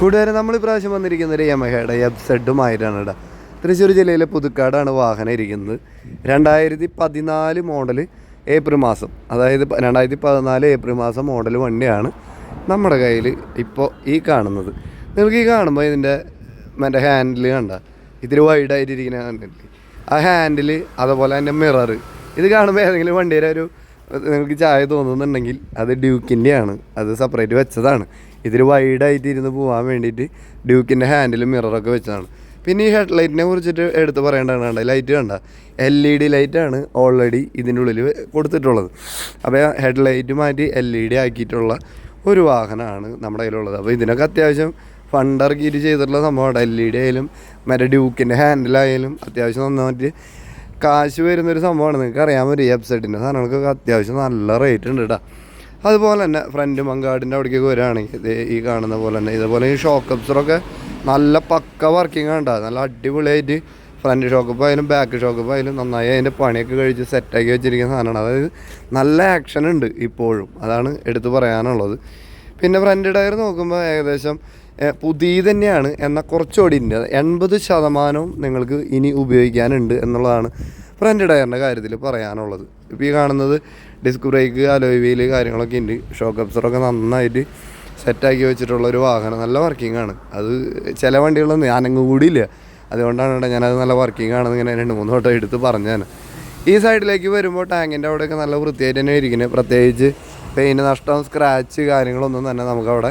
കൂട്ടുകാരെ നമ്മൾ ഇപ്രാവശ്യം വന്നിരിക്കുന്ന ഒരു യമഹയുടെ എഫ് സെഡുമായിട്ടാണ് ഇട തൃശ്ശൂർ ജില്ലയിലെ പുതുക്കാടാണ് വാഹനം ഇരിക്കുന്നത്. രണ്ടായിരത്തി പതിനാല് മോഡൽ ഏപ്രിൽ മാസം അതായത് രണ്ടായിരത്തി പതിനാല് ഏപ്രിൽ മാസം മോഡൽ വണ്ടിയാണ് നമ്മുടെ കയ്യിൽ ഇപ്പോൾ ഈ കാണുന്നത്. നിങ്ങൾക്ക് ഈ കാണുമ്പോൾ ഇതിന്റെ മറ്റേ ഹാൻഡിൽ കണ്ട ഇതിൽ വൈഡായിട്ട് ഇരിക്കുന്ന കണ്ടില്ലേ ആ ഹാൻഡിൽ അതുപോലെ തന്നെ മിറർ ഇത് കാണുമ്പോൾ ഏതെങ്കിലും വണ്ടിയുടെ ഒരു നിങ്ങൾക്ക് ചായ തോന്നുന്നുണ്ടെങ്കിൽ അത് ഡ്യൂക്കിന്റെയാണ് അത് സെപ്പറേറ്റ് വെച്ചതാണ്. ഇതിൽ വൈഡായിട്ട് ഇരുന്ന് പോകാൻ വേണ്ടിയിട്ട് ഡ്യൂക്കിന്റെ ഹാൻഡിലും മിററൊക്കെ വെച്ചതാണ്. പിന്നെ ഈ ഹെഡ് ലൈറ്റിനെ കുറിച്ചിട്ട് എടുത്ത് പറയേണ്ടതാണ് കണ്ട? ലൈറ്റ് കണ്ട? എൽ ഇ ഡി ലൈറ്റാണ് ഓൾറെഡി ഇതിന്റെ ഉള്ളിൽ കൊടുത്തിട്ടുള്ളത്. അപ്പോൾ ഹെഡ് ലൈറ്റ് മാറ്റി എൽ ഇ ഡി ആക്കിയിട്ടുള്ള ഒരു വാഹനമാണ് നമ്മുടെ കയ്യിലുള്ളത്. അപ്പോൾ ഇതിനൊക്കെ അത്യാവശ്യം ഫണ്ട് ഇറക്കിയിട്ട് ചെയ്തിട്ടുള്ള സംഭവമാണ്. എൽ ഇ ഡി ആയാലും മറ്റേ ഡ്യൂക്കിന്റെ ഹാൻഡിലായാലും അത്യാവശ്യം നന്നായിട്ട് കാശ് വരുന്നൊരു സംഭവമാണ്. നിങ്ങൾക്ക് അറിയാൻ പറ്റും ഈ വെബ്സൈറ്റിന്റെ സാധനങ്ങൾക്കൊക്കെ അത്യാവശ്യം നല്ല റേറ്റ് ഉണ്ട് കേട്ടോ അതുപോലെ തന്നെ ഫ്രണ്ട് മങ്കാടിന്റെ അവിടേക്കൊക്കെ വരികയാണെങ്കിൽ ഈ കാണുന്ന പോലെ തന്നെ. ഇതുപോലെ ഈ ഷോക്ക് അപ്സറൊക്കെ നല്ല പക്ക വർക്കിംഗ് ആണ് നല്ല അടിപൊളിയായിട്ട് ഫ്രണ്ട് ഷോക്കപ്പ് ആയാലും ബാക്ക് ഷോക്കപ്പ് ആയാലും നന്നായി അതിന്റെ പണിയൊക്കെ കഴിച്ച് സെറ്റാക്കി വെച്ചിരിക്കുന്ന സാധനമാണ്. അതായത് നല്ല ആക്ഷൻ ഉണ്ട് ഇപ്പോഴും. അതാണ് എടുത്തു പറയാനുള്ളത്. പിന്നെ ഫ്രണ്ട് ടയർ നോക്കുമ്പോൾ ഏകദേശം പുതിയ തന്നെയാണ്. എന്നാൽ കുറച്ചുകൂടി ഉണ്ട്. എൺപത് ശതമാനവും നിങ്ങൾക്ക് ഇനി ഉപയോഗിക്കാനുണ്ട് എന്നുള്ളതാണ് ഫ്രണ്ട് ടയറിന്റെ കാര്യത്തിൽ പറയാനുള്ളത്. ഇപ്പോൾ ഈ കാണുന്നത് ഡിസ്ക് ബ്രേക്ക് അലോയ് കാര്യങ്ങളൊക്കെ ഉണ്ട് ഷോക്ക് അബ്സറൊക്കെ നന്നായിട്ട് സെറ്റാക്കി വെച്ചിട്ടുള്ള ഒരു വാഹനം. നല്ല വർക്കിംഗ് ആണ്. അത് ചില വണ്ടികളൊന്നും ഞാനങ്ങ് കൂടിയില്ല. അതുകൊണ്ടാണ് കേട്ടോ ഞാനത് നല്ല വർക്കിംഗ് ആണെന്ന് ഇങ്ങനെ രണ്ട് മൂന്ന് ഫോട്ടോ എടുത്ത് പറഞ്ഞാണ് ഈ സൈഡിലേക്ക് വരുമ്പോൾ ടാങ്കിന്റെ അവിടെയൊക്കെ നല്ല വൃത്തിയായിട്ട് തന്നെ ഇരിക്കുന്നത് പ്രത്യേകിച്ച് പെയിന്റ് നഷ്ടം സ്ക്രാച്ച് കാര്യങ്ങളൊന്നും തന്നെ നമുക്കവിടെ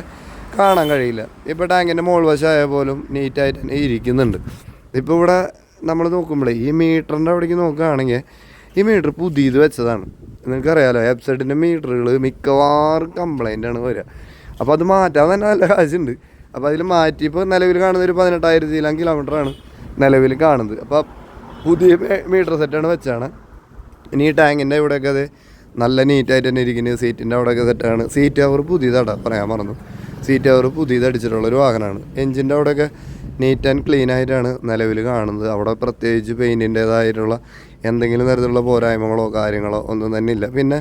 കാണാൻ കഴിയില്ല. ഇപ്പോൾ ടാങ്കിന്റെ മോൾ വശമായ പോലും നീറ്റായിട്ട് തന്നെ ഇരിക്കുന്നുണ്ട്. ഇപ്പോൾ ഇവിടെ നമ്മൾ നോക്കുമ്പോഴേ ഈ മീറ്ററിന്റെ അവിടേക്ക് നോക്കുകയാണെങ്കിൽ ഈ മീറ്റർ പുതിയത് വെച്ചതാണ്. നിങ്ങൾക്കറിയാലോ വെബ്സൈറ്റിന്റെ മീറ്ററുകൾ മിക്കവാറും കംപ്ലൈന്റ് ആണ് വരിക. അപ്പോൾ അത് മാറ്റാൻ തന്നെ നല്ല കാശുണ്ട്. അപ്പോൾ അതിൽ മാറ്റി ഇപ്പോൾ നിലവിൽ കാണുന്ന ഒരു പതിനെട്ടായിരത്തിലാം കിലോമീറ്ററാണ് നിലവിൽ കാണുന്നത്. അപ്പോൾ പുതിയ മീറ്റർ സെറ്റാണ് വെച്ചാണ് ഇനി ഈ ടാങ്കിന്റെ ഇവിടെയൊക്കെ അത് നല്ല നീറ്റായിട്ട് തന്നെ ഇരിക്കുന്നത് സീറ്റിന്റെ അവിടെയൊക്കെ സെറ്റാണ് സീറ്റ് അവർ പുതിയതാടാ പറയാൻ മറന്നു. സീറ്റ് അവർ പുതിയത് അടിച്ചിട്ടുള്ള ഒരു വാഹനമാണ്. എഞ്ചിന്റെ അവിടെയൊക്കെ നീറ്റ് ആൻഡ് ക്ലീൻ ആയിട്ടാണ് നിലവിൽ കാണുന്നത്. അവിടെ പ്രത്യേകിച്ച് പെയിന്റിന്റേതായിട്ടുള്ള എന്തെങ്കിലും തരത്തിലുള്ള പോരായ്മകളോ കാര്യങ്ങളോ ഒന്നും തന്നെ ഇല്ല. പിന്നെ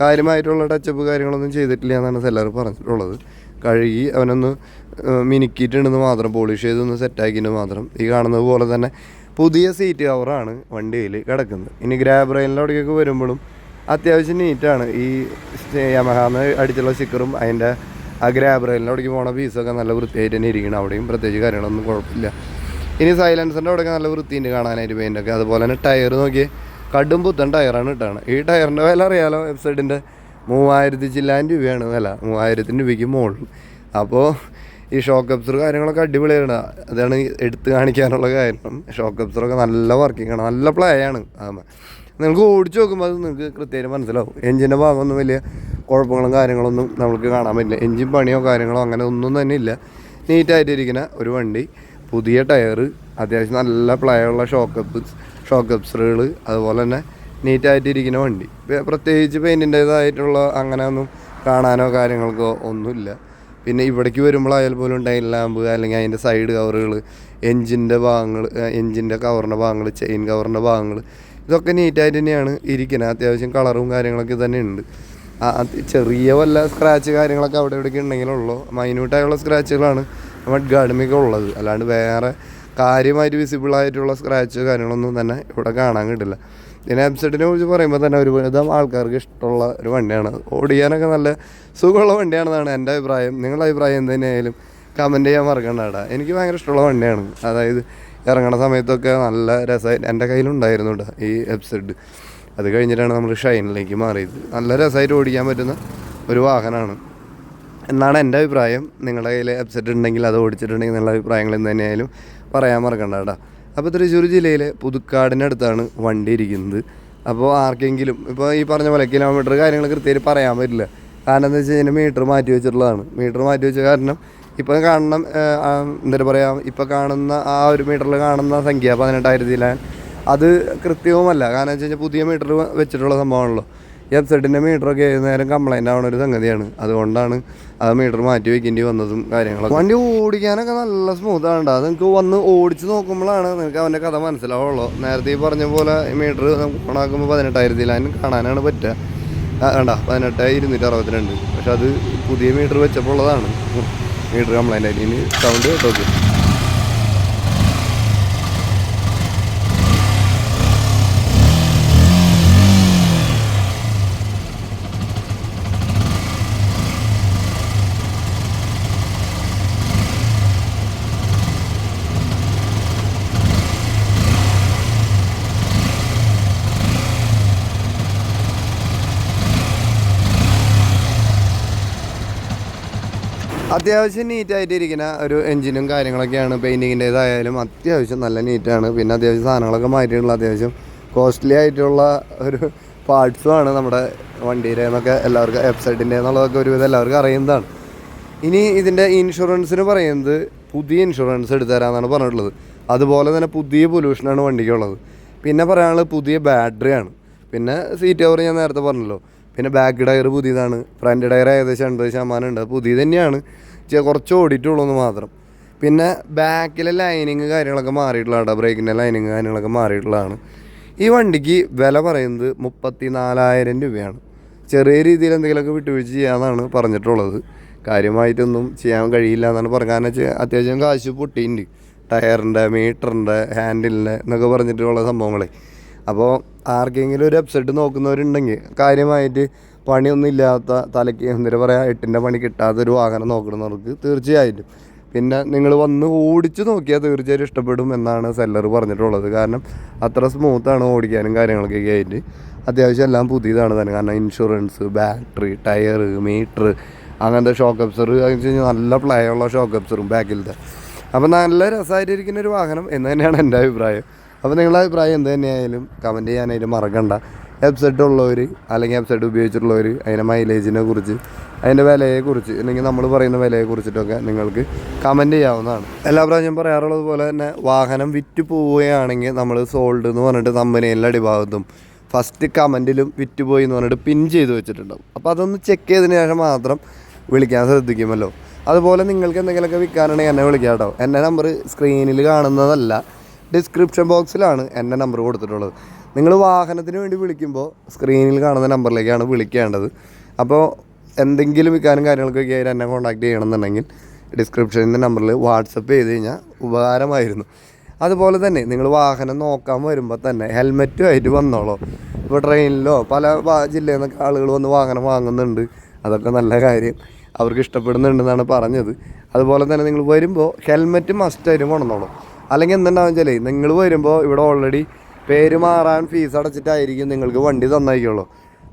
കാര്യമായിട്ടുള്ള ടച്ചപ്പ് കാര്യങ്ങളൊന്നും ചെയ്തിട്ടില്ല എന്നാണ് സെല്ലർ പറഞ്ഞിട്ടുള്ളത്. കഴുകി അവനൊന്ന് മിനുക്കിയിട്ടുണ്ടെന്ന് മാത്രം പോളിഷ് ചെയ്തൊന്ന് സെറ്റാക്കിയിട്ട് മാത്രം. ഈ കാണുന്നത് പോലെ തന്നെ പുതിയ സീറ്റ് കവറാണ് വണ്ടിയിൽ കിടക്കുന്നത്. ഇനി ഗ്രാബ് റെയിലിന്റെ അവിടേക്കൊക്കെ വരുമ്പോഴും അത്യാവശ്യം നീറ്റാണ് ഈ യമഹാന്ന് അടിച്ചുള്ള സ്റ്റിക്കറും അതിന്റെ ആ ഗ്രാബ് റെയിലിന്റെ അവിടേക്ക് പോണ പീസൊക്കെ നല്ല വൃത്തിയായിട്ട് തന്നെ ഇരിക്കണം. അവിടെയും പ്രത്യേകിച്ച് കാര്യങ്ങളൊന്നും കുഴപ്പമില്ല. ഇനി സൈലൻസറിന്റെ അവിടെയൊക്കെ നല്ല വൃത്തിയുണ്ട് കാണാനായിട്ട് പെയിന്റൊക്കെ അതുപോലെ തന്നെ ടയർ നോക്കി കടും പുത്തൻ ടയറാണ് ഇട്ടാണ്. ഈ ടയറിന്റെ വില അറിയാലോ വെബ്സൈറ്റിന്റെ മൂവായിരത്തി ചില്ലായിരം രൂപയാണ് വില. മൂവായിരത്തിന് രൂപയ്ക്ക് മുകളിൽ അപ്പോൾ ഈ ഷോക്ക് അബ്സർ കാര്യങ്ങളൊക്കെ അടിപൊളിയാണ്. അതാണ് എടുത്ത് കാണിക്കാനുള്ള കാരണം. ഷോക്ക് അബ്സറൊക്കെ നല്ല വർക്കിംഗ് ആണ്. നല്ല പ്ലേ ആണ്. നിങ്ങൾക്ക് ഓടിച്ച് നോക്കുമ്പോൾ അത് നിങ്ങൾക്ക് കൃത്യമായിട്ട് മനസ്സിലാവും. എഞ്ചിന്റെ ഭാഗമൊന്നും വലിയ കുഴപ്പങ്ങളും കാര്യങ്ങളൊന്നും നമുക്ക് കാണാൻ പറ്റില്ല. എൻജിൻ പണിയോ കാര്യങ്ങളോ അങ്ങനെ ഒന്നും തന്നെ ഇല്ല. നീറ്റായിട്ടിരിക്കുന്ന ഒരു വണ്ടി പുതിയ ടയർ അത്യാവശ്യം നല്ല പ്ലേ ഉള്ള ഷോക്കപ്പ് ഷോക്ക് അബ്സറുകൾ അതുപോലെ തന്നെ നീറ്റായിട്ടിരിക്കുന്ന വണ്ടി. പ്രത്യേകിച്ച് പെയിന്റിന്റേതായിട്ടുള്ള അങ്ങനെ ഒന്നും കാണാനോ കാര്യങ്ങൾക്കോ ഒന്നുമില്ല. പിന്നെ ഇവിടേക്ക് വരുമ്പോഴായാൽ പോലും ടൈൽ ലാമ്പ് അല്ലെങ്കിൽ അതിന്റെ സൈഡ് കവറുകൾ എൻജിന്റെ ഭാഗങ്ങൾ എൻജിന്റെ കവറിന്റെ ഭാഗങ്ങൾ ചെയിൻ കവറിന്റെ ഭാഗങ്ങൾ ഇതൊക്കെ നീറ്റായിട്ട് തന്നെയാണ് ഇരിക്കുന്നത്. അത്യാവശ്യം കളറും കാര്യങ്ങളൊക്കെ തന്നെ ഉണ്ട് ചെറിയ വല്ല സ്ക്രാച്ച് കാര്യങ്ങളൊക്കെ അവിടെ ഇവിടെയൊക്കെ ഉണ്ടെങ്കിലുള്ളൂ മൈന്യൂട്ടായുള്ള സ്ക്രാച്ചുകളാണ് നമ്മുടെ ഗാർഡുമൊക്കെ ഉള്ളത്. അല്ലാണ്ട് വേറെ കാര്യമായിട്ട് വിസിബിൾ ആയിട്ടുള്ള സ്ക്രാച്ച് കാര്യങ്ങളൊന്നും തന്നെ ഇവിടെ കാണാൻ കിട്ടില്ല. പിന്നെ വെബ്സൈറ്റിനെ കുറിച്ച് പറയുമ്പോൾ തന്നെ ഒരു വിധം ആൾക്കാർക്ക് ഇഷ്ടമുള്ള ഒരു വണ്ടിയാണ്. ഓടിക്കാനൊക്കെ നല്ല സുഖമുള്ള വണ്ടിയാണെന്നാണ് എന്റെ അഭിപ്രായം. നിങ്ങളുടെ അഭിപ്രായം എന്ത് തന്നെയായാലും കമന്റ് ചെയ്യാൻ മറക്കണ്ടാടാ എനിക്ക് ഭയങ്കര ഇഷ്ടമുള്ള വണ്ടിയാണ്. അതായത് ഇറങ്ങണ സമയത്തൊക്കെ നല്ല രസമായി എന്റെ കയ്യിലുണ്ടായിരുന്നു കേട്ടോ ഈ വെബ്സൈറ്റ് അത് കഴിഞ്ഞിട്ടാണ് നമ്മൾ ഷൈനിലേക്ക് മാറിയത്. നല്ല രസമായിട്ട് ഓടിക്കാൻ പറ്റുന്ന ഒരു വാഹനമാണ്. എന്നാണ് എന്റെ അഭിപ്രായം. നിങ്ങളുടെ കയ്യിൽ അബ്സെറ്റ് ഉണ്ടെങ്കിൽ അത് ഓടിച്ചിട്ടുണ്ടെങ്കിൽ നല്ല അഭിപ്രായങ്ങൾ എന്ത് തന്നെയായാലും പറയാൻ മറക്കണ്ട കേട്ടോ. അപ്പോൾ തൃശ്ശൂർ ജില്ലയിലെ പുതുക്കാടിനടുത്താണ് വണ്ടി ഇരിക്കുന്നത്. അപ്പോൾ ആർക്കെങ്കിലും ഇപ്പോൾ ഈ പറഞ്ഞ പോലെ കിലോമീറ്റർ കാര്യങ്ങൾ കൃത്യമായിട്ട് പറയാൻ പറ്റില്ല. കാരണം എന്താ വെച്ച് കഴിഞ്ഞാൽ മീറ്റർ മാറ്റി വെച്ചിട്ടുള്ളതാണ്. മീറ്റർ മാറ്റി വെച്ച കാരണം ഇപ്പം കാണണം എന്താ പറയുക ഇപ്പം കാണുന്ന ആ ഒരു മീറ്ററിൽ കാണുന്ന സംഖ്യ പതിനെട്ടായിരത്തിലാൻ അത് കൃത്യവുമല്ല. കാരണം വെച്ച് കഴിഞ്ഞാൽ പുതിയ മീറ്റർ വെച്ചിട്ടുള്ള സംഭവമാണല്ലോ. ഈ സെഡിന്റെ മീറ്ററൊക്കെ ഏത് കംപ്ലൈന്റ് ആവുന്ന ഒരു സംഗതിയാണ്. അതുകൊണ്ടാണ് ആ മീറ്റർ മാറ്റി വെക്കേണ്ടി വന്നതും കാര്യങ്ങളൊക്കെ. വണ്ടി ഓടിക്കാനൊക്കെ നല്ല സ്മൂത്താണ് അത് നിങ്ങൾക്ക് വന്ന് ഓടിച്ച് നോക്കുമ്പോഴാണ് നിങ്ങൾക്ക് അവന്റെ കഥ മനസ്സിലാവുള്ളൂ. നേരത്തെ ഈ പറഞ്ഞ പോലെ മീറ്റർ ഓണാക്കുമ്പോൾ അതിന് കാണാനാണ് പറ്റുക. വേണ്ട പതിനെട്ട് ഇരുന്നൂറ്റി അറുപത്തിരണ്ട്. പക്ഷെ അത് പുതിയ മീറ്റർ വെച്ചപ്പോൾ ഉള്ളതാണ്. മീറ്റർ കംപ്ലൈന്റ് ആയിട്ട്. ഇനി സൗണ്ട് കേട്ടോക്ക്. അത്യാവശ്യം നീറ്റായിട്ട് ഇരിക്കുന്ന ഒരു എഞ്ചിനും കാര്യങ്ങളൊക്കെയാണ്. പെയിന്റിങ്ങിന്റേതായാലും അത്യാവശ്യം നല്ല നീറ്റാണ് പിന്നെ അത്യാവശ്യം സാധനങ്ങളൊക്കെ മാറ്റിയിട്ടുള്ള അത്യാവശ്യം കോസ്റ്റ്ലി ആയിട്ടുള്ള ഒരു പാർട്സുമാണ് നമ്മുടെ വണ്ടിയുടെ എന്നൊക്കെ എല്ലാവർക്കും വെബ്സൈറ്റിന്റെ എന്നുള്ളതൊക്കെ ഒരുവിധം എല്ലാവർക്കും അറിയുന്നതാണ്. ഇനി ഇതിന്റെ ഇൻഷുറൻസിന് പറയുന്നത് പുതിയ ഇൻഷുറൻസ് എടുത്തു തരാമെന്നാണ് പറഞ്ഞിട്ടുള്ളത്. അതുപോലെ തന്നെ പുതിയ പൊല്യൂഷനാണ് വണ്ടിക്കുള്ളത്. പിന്നെ പറയാനുള്ളത് പുതിയ ബാറ്ററിയാണ് പിന്നെ സീറ്റ് കവർ ഞാൻ നേരത്തെ പറഞ്ഞല്ലോ. പിന്നെ ബാക്ക് ടയർ പുതിയതാണ്. ഫ്രണ്ട് ടയർ ഏകദേശം എൺപത് ശതമാനം ഉണ്ട്. പുതിയത് തന്നെയാണ്. കുറച്ച് ഓടിയിട്ടുള്ളൂ എന്ന് മാത്രം. പിന്നെ ബാക്കിലെ ലൈനിങ് കാര്യങ്ങളൊക്കെ മാറിയിട്ടുള്ളതാണ് ബ്രേക്കിന്റെ ലൈനിങ് കാര്യങ്ങളൊക്കെ മാറിയിട്ടുള്ളതാണ്. ഈ വണ്ടിക്ക് വില പറയുന്നത് മുപ്പത്തി നാലായിരം രൂപയാണ്. ചെറിയ രീതിയിൽ എന്തെങ്കിലുമൊക്കെ വിട്ടുവീഴ്ച ചെയ്യാമെന്നാണ് പറഞ്ഞിട്ടുള്ളത്. കാര്യമായിട്ടൊന്നും ചെയ്യാൻ കഴിയില്ല എന്നാണ് പറഞ്ഞത് കാരണം വെച്ചാൽ അത്യാവശ്യം കാശ് പൊട്ടിയിട്ടുണ്ട്. ടയറിന്റെ മീറ്ററിന്റെ ഹാൻഡിലിന്റെ എന്നൊക്കെ പറഞ്ഞിട്ടുള്ള സംഭവങ്ങളെ. അപ്പോൾ ആർക്കെങ്കിലും ഒരു വെബ്സൈറ്റ് നോക്കുന്നവരുണ്ടെങ്കിൽ കാര്യമായിട്ട് പണിയൊന്നും ഇല്ലാത്ത തലയ്ക്ക് എന്താ പറയുക എട്ടിന്റെ പണി കിട്ടാത്തൊരു വാഹനം നോക്കണമെന്നവർക്ക് തീർച്ചയായിട്ടും. പിന്നെ നിങ്ങൾ വന്ന് ഓടിച്ച് നോക്കിയാൽ തീർച്ചയായിട്ടും ഇഷ്ടപ്പെടും എന്നാണ് സെല്ലർ പറഞ്ഞിട്ടുള്ളത്. കാരണം അത്ര സ്മൂത്താണ് ഓടിക്കാനും കാര്യങ്ങളൊക്കെ ആയിട്ട്. അത്യാവശ്യം എല്ലാം പുതിയതാണ് തന്നെ. കാരണം ഇൻഷുറൻസ് ബാറ്ററി ടയർ മീറ്റർ അങ്ങനത്തെ ഷോക്ക് അബ്സർ കഴിഞ്ഞാൽ നല്ല പ്ലേ ഉള്ള ഷോക്ക് അബ്സറും ബാക്കിലത്തെ. അപ്പോൾ നല്ല രസമായിട്ടിരിക്കുന്ന ഒരു വാഹനം എന്ന് തന്നെയാണ് എന്റെ അഭിപ്രായം. അപ്പോൾ നിങ്ങളുടെ അഭിപ്രായം എന്ത് തന്നെയായാലും കമന്റ് ചെയ്യാനായിട്ട് മറക്കണ്ട. വെബ്സൈറ്റ് ഉള്ളവർ അല്ലെങ്കിൽ വെബ്സൈറ്റ് ഉപയോഗിച്ചിട്ടുള്ളവർ അതിന്റെ മൈലേജിനെ കുറിച്ച് അതിന്റെ വിലയെക്കുറിച്ച് അല്ലെങ്കിൽ നമ്മൾ പറയുന്ന വിലയെ കുറിച്ചിട്ടൊക്കെ നിങ്ങൾക്ക് കമന്റ് ചെയ്യാവുന്നതാണ്. എല്ലാ പ്രാവശ്യം പറയാറുള്ളത് പോലെ തന്നെ വാഹനം വിറ്റ് പോവുകയാണെങ്കിൽ നമ്മൾ സോൾഡ് എന്ന് പറഞ്ഞിട്ട് കമ്പനിയിലെ അടിഭാഗത്തും ഫസ്റ്റ് കമന്റിലും വിറ്റ് പോയി എന്ന് പറഞ്ഞിട്ട് പിൻ ചെയ്ത് വെച്ചിട്ടുണ്ടാവും. അപ്പോൾ അതൊന്ന് ചെക്ക് ചെയ്തതിന് ശേഷം മാത്രം വിളിക്കാൻ ശ്രദ്ധിക്കുമല്ലോ. അതുപോലെ നിങ്ങൾക്ക് എന്തെങ്കിലുമൊക്കെ വിൽക്കാനുണ്ടെങ്കിൽ എന്നെ വിളിക്കാം കേട്ടോ. എന്റെ നമ്പർ സ്ക്രീനിൽ കാണുന്നതല്ല ഡിസ്ക്രിപ്ഷൻ ബോക്സിലാണ് എന്റെ നമ്പർ കൊടുത്തിട്ടുള്ളത്. നിങ്ങൾ വാഹനത്തിന് വേണ്ടി വിളിക്കുമ്പോൾ സ്ക്രീനിൽ കാണുന്ന നമ്പറിലേക്കാണ് വിളിക്കേണ്ടത്. അപ്പോൾ എന്തെങ്കിലും വിൽക്കാനും കാര്യങ്ങൾക്കൊക്കെ ആയിട്ട് എന്നെ കോൺടാക്ട് ചെയ്യണമെന്നുണ്ടെങ്കിൽ ഡിസ്ക്രിപ്ഷനിന്റെ നമ്പറിൽ വാട്സപ്പ് ചെയ്ത് കഴിഞ്ഞാൽ ഉപകാരമായിരുന്നു. അതുപോലെ തന്നെ നിങ്ങൾ വാഹനം നോക്കാൻ വരുമ്പോൾ തന്നെ ഹെൽമെറ്റും ആയിട്ട് വന്നോളൂ. ഇപ്പോൾ ട്രെയിനിലോ പല ജില്ലയിൽ നിന്നൊക്കെ ആളുകൾ വന്ന് വാഹനം വാങ്ങുന്നുണ്ട്. അതൊക്കെ നല്ല കാര്യം. അവർക്ക് ഇഷ്ടപ്പെടുന്നുണ്ടെന്നാണ് പറഞ്ഞത്. അതുപോലെ തന്നെ നിങ്ങൾ വരുമ്പോൾ ഹെൽമെറ്റ് മസ്റ്റായിട്ട് കൊണ്ടുവന്നോളൂ. അല്ലെങ്കിൽ എന്തുണ്ടാവും വെച്ചാൽ നിങ്ങൾ വരുമ്പോൾ ഇവിടെ ഓൾറെഡി പേര് മാറാൻ ഫീസ് അടച്ചിട്ടായിരിക്കും നിങ്ങൾക്ക് വണ്ടി തന്നയക്കുള്ളൂ.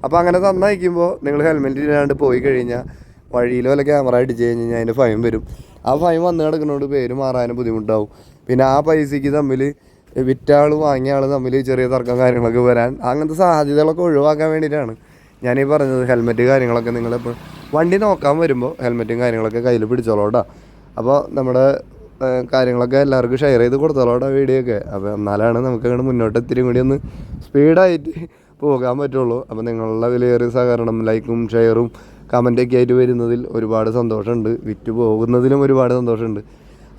അപ്പോൾ അങ്ങനെ തന്നയക്കുമ്പോൾ നിങ്ങൾ ഹെൽമെറ്റ് ഇല്ലാണ്ട് പോയി കഴിഞ്ഞാൽ വഴിയിൽ വല്ല ക്യാമറ അടിച്ച് കഴിഞ്ഞ് കഴിഞ്ഞാൽ അതിന്റെ ഫൈൻ വരും. ആ ഫൈൻ വന്ന് കിടക്കുന്നതുകൊണ്ട് പേര് മാറാനും ബുദ്ധിമുട്ടാവും. പിന്നെ ആ പൈസയ്ക്ക് തമ്മിൽ വിറ്റ ആൾ വാങ്ങിയ ആൾ തമ്മിൽ ചെറിയ തർക്കം കാര്യങ്ങളൊക്കെ വരാൻ അങ്ങനത്തെ സാധ്യതകളൊക്കെ ഒഴിവാക്കാൻ വേണ്ടിയിട്ടാണ് ഞാനീ പറഞ്ഞത് ഹെൽമെറ്റ് കാര്യങ്ങളൊക്കെ നിങ്ങളിപ്പോൾ വണ്ടി നോക്കാൻ വരുമ്പോൾ ഹെൽമെറ്റും കാര്യങ്ങളൊക്കെ കയ്യിൽ പിടിച്ചോളൂ കേട്ടോ. അപ്പോൾ നമ്മുടെ കാര്യങ്ങളൊക്കെ എല്ലാവർക്കും ഷെയർ ചെയ്ത് കൊടുത്തോളൂട്ടോ വീഡിയോ ഒക്കെ. അപ്പോൾ എന്നാലാണ് നമുക്ക് അങ്ങോട്ട് മുന്നോട്ട് ഇത്തിരി കൂടി ഒന്ന് സ്പീഡായിട്ട് പോകാൻ പറ്റുള്ളൂ. അപ്പോൾ നിങ്ങളുടെ വിലയേറിയ സഹകരണം ലൈക്കും ഷെയറും കമന്റൊക്കെ ആയിട്ട് വരുന്നതിൽ ഒരുപാട് സന്തോഷമുണ്ട്. വിറ്റ് പോകുന്നതിലും ഒരുപാട് സന്തോഷമുണ്ട്.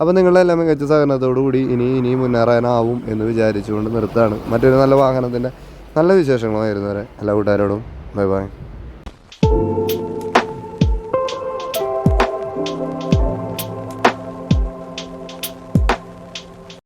അപ്പോൾ നിങ്ങളുടെ എല്ലാം മികച്ച സഹകരണത്തോടു കൂടി ഇനി ഇനി മുന്നേറാനാവും എന്ന് വിചാരിച്ചുകൊണ്ട് നിർത്താണ് മറ്റൊരു നല്ല വാഹനത്തിന്റെ നല്ല വിശേഷങ്ങളുമായിരുന്നു വരെ. എല്ലാ കൂട്ടുകാരോടും ബൈ ബൈ